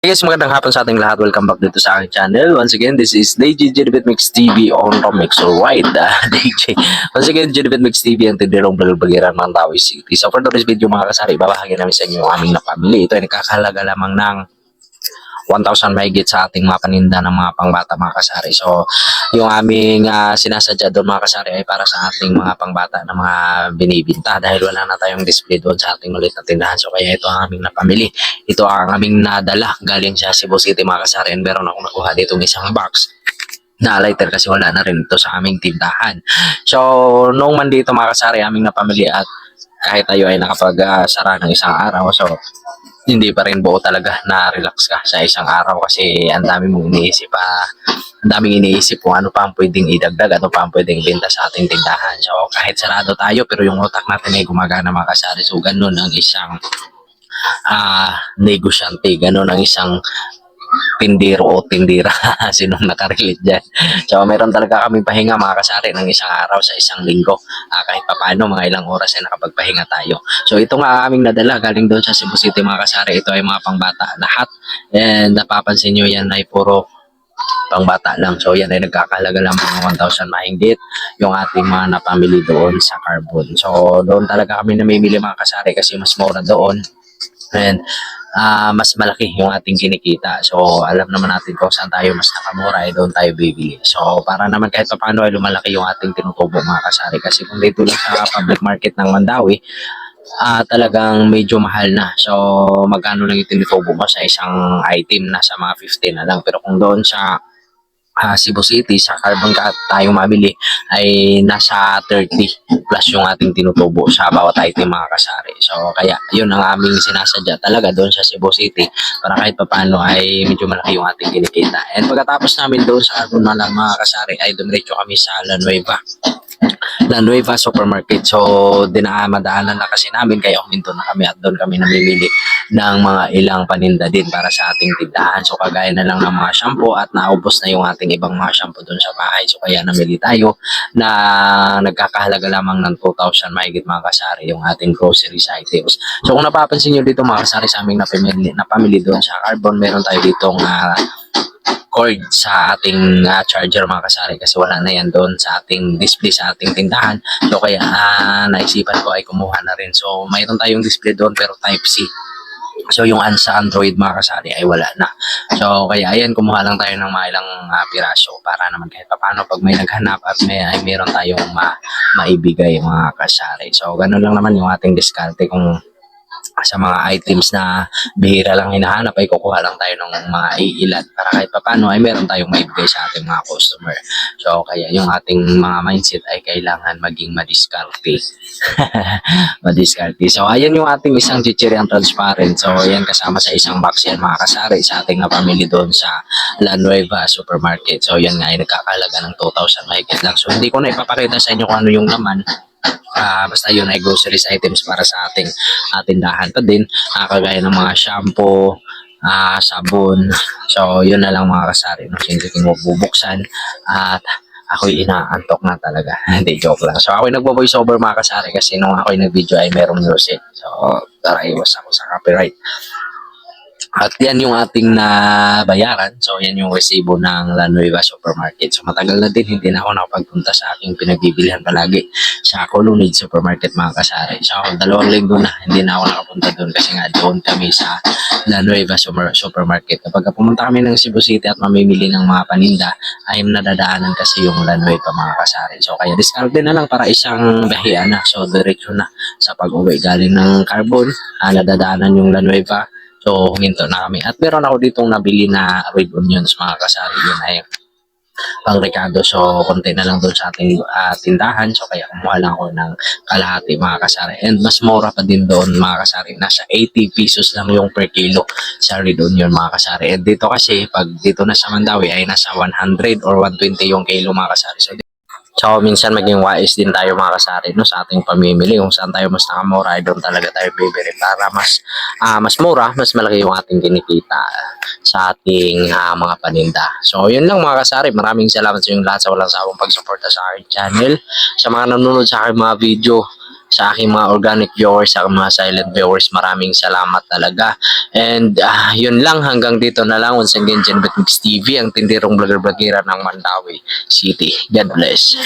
Hey guys, magandang hapon sa ating lahat. Welcome back dito sa aking channel. Once again, this is DJ Jedibit Mix TV on Romix. Alright, uh, DJ. Once again, Jedibit Mix TV ang tindirong balbagiran ng Tawi City. So for today's video mga kasari, babahagi namin sa inyo ang aming na family. Ito ay nakakahalaga lamang ng 1,000 mahigit sa ating mga paninda ng mga pangbata mga kasari. So, yung aming ah, sinasadya doon mga kasari ay para sa ating mga pangbata na mga binibinta dahil wala na tayong display doon sa ating maliit na tindahan. So, kaya ito ang aming napamili. Ito ang aming nadala galing sa Cebu City mga kasari and meron akong nakuha dito isang box na lighter kasi wala na rin ito sa aming tindahan. So, nung man dito mga kasari, aming napamili at kahit tayo ay nakapag-sara ng isang araw, so hindi pa rin buo talaga na relax ka sa isang araw kasi ang dami mong iniisip pa ang daming iniisip kung ano pa ang pwedeng idagdag ano pa ang pwedeng benta sa ating tindahan. So kahit sarado tayo pero yung utak natin ay gumagana mga kasari. So ganun ang isang ah negosyante ganun ang isang tindero o tindira sinong nakarelate dyan so meron talaga kami pahinga mga kasari ng isang araw sa isang linggo Ah, kahit papaano mga ilang oras ay nakapagpahinga tayo So ito nga aming nadala galing doon sa Cebu City mga kasari. Ito ay mga pangbata lahat. And napapansin nyo yan ay puro pangbata lang. So yan ay nagkakalaga lang ng 1,000 mahigit yung ating mga napamili doon sa carbon. So doon talaga kami namimili mga kasari kasi mas mura doon. And ah, mas malaki yung ating kinikita. So alam naman natin kung saan tayo mas nakamura ay doon tayo bibili. So para naman kahit paano ay lumalaki yung ating tinutubo mga kasari. Kasi kung dito lang sa public market ng Mandawi, ah talagang medyo mahal na. So, magkano lang yung tinutubo mo sa isang item, nasa mga 15 na lang. Pero kung doon sa ah, Cebu City, sa carbon ka tayo mabili, ay nasa 30 plus yung ating tinutubo sa bawat item mga kasari. So, kaya yun ang aming sinasadya talaga doon sa Cebu City para kahit papano ay medyo malaki yung ating kinikita. And pagkatapos namin doon sa carbon na lang mga kasari, ay dumiretso kami sa La Nueva. La Nueva Supermarket. So, dinamadaanan na kasi namin kaya huminto na kami at doon kami namimili ng mga ilang paninda din para sa ating tindahan. So, kagaya na lang ng mga shampoo at naubos na yung ating ibang mga shampoo doon sa bahay. So, kaya namili tayo na nagkakahalaga lamang ng 2,000 mahigit mga kasari yung ating groceries items. So, kung napapansin nyo dito mga kasari sa aming napamili, napamili doon sa Carbon, meron tayo ditong ah, cord sa ating ah, charger mga kasari kasi wala na yan doon sa ating display sa ating tindahan. So kaya ah, naisipan ko ay kumuha na rin. So mayroon tayong display doon pero type C. So yung an sa Android mga kasari ay wala na. So kaya ayan kumuha lang tayo ng mga ilang ah, piraso para naman kahit paano pag may naghanap at may ay meron tayong ma maibigay mga kasari. So ganun lang naman yung ating diskarte kung sa mga items na bihira lang hinahanap ay kukuha lang tayo ng mga iilan para kahit papano ay meron tayong maibigay sa ating mga customer. So kaya yung ating mga mindset ay kailangan maging madiskarte. madiskarte. So ayan yung ating isang chichiriang transparent. So ayan kasama sa isang box yan mga kasari sa ating napamili doon sa La Nueva Supermarket. So yan nga ay nagkakalaga ng 2,000 mahigit lang. So hindi ko na ipapakita sa inyo kung ano yung laman. Ah, basta yun ay groceries items para sa ating uh, tindahan pa din ah, kagaya ng mga shampoo ah, sabon. So yun na lang mga kasari no? hindi ko bubuksan at ako'y inaantok na talaga. Hindi joke lang. So ako'y nagbo-voice over mga kasari kasi nung ako'y nag-video ay merong music. So tara iwas ako sa copyright at yan yung ating nabayaran. So, yan yung resibo ng La Nueva Supermarket. So, matagal na din, hindi na ako nakapagpunta sa aking pinagbibilihan palagi sa Colonnade Supermarket, mga kasari. So, dalawang linggo na, hindi na ako nakapunta doon kasi nga doon kami sa La Nueva Super- Supermarket. Kapag pumunta kami ng Cebu City at mamimili ng mga paninda, ay nadadaanan kasi yung La Nueva, mga kasari. So, kaya discard na lang para isang bahian na. So, diretso na sa pag-uwi. Galing ng Carbon, ah, nadadaanan yung La Nueva, So, huminto na kami. At meron ako ditong nabili na red onions, mga kasari. Yun ay pang Ricardo. So, konti na lang doon sa ating ah, tindahan. So, kaya kumuha lang ako ng kalahati, mga kasari. And mas mura pa din doon, mga kasari. Nasa 80 pesos lang yung per kilo sa red onion, mga kasari. And dito kasi, pag dito na sa Mandawi, ay nasa 100 or 120 yung kilo, mga kasari. So, So, minsan maging wise din tayo mga kasari no, sa ating pamimili. Kung saan tayo mas nakamura, ay doon talaga tayo bibili para mas ah, mas mura, mas malaki yung ating kinikita sa ating ah, mga paninda. So, yun lang mga kasari. Maraming salamat sa inyong lahat sa walang sawang pagsuporta sa aking channel. Sa mga nanonood sa aking mga video, sa aking mga organic viewers, sa aking mga silent viewers, maraming salamat talaga. And ah, yun lang, hanggang dito na lang. Once again, Genbet Mix TV, ang tindirong vlogger-vlogera ng Mandawi City. God bless.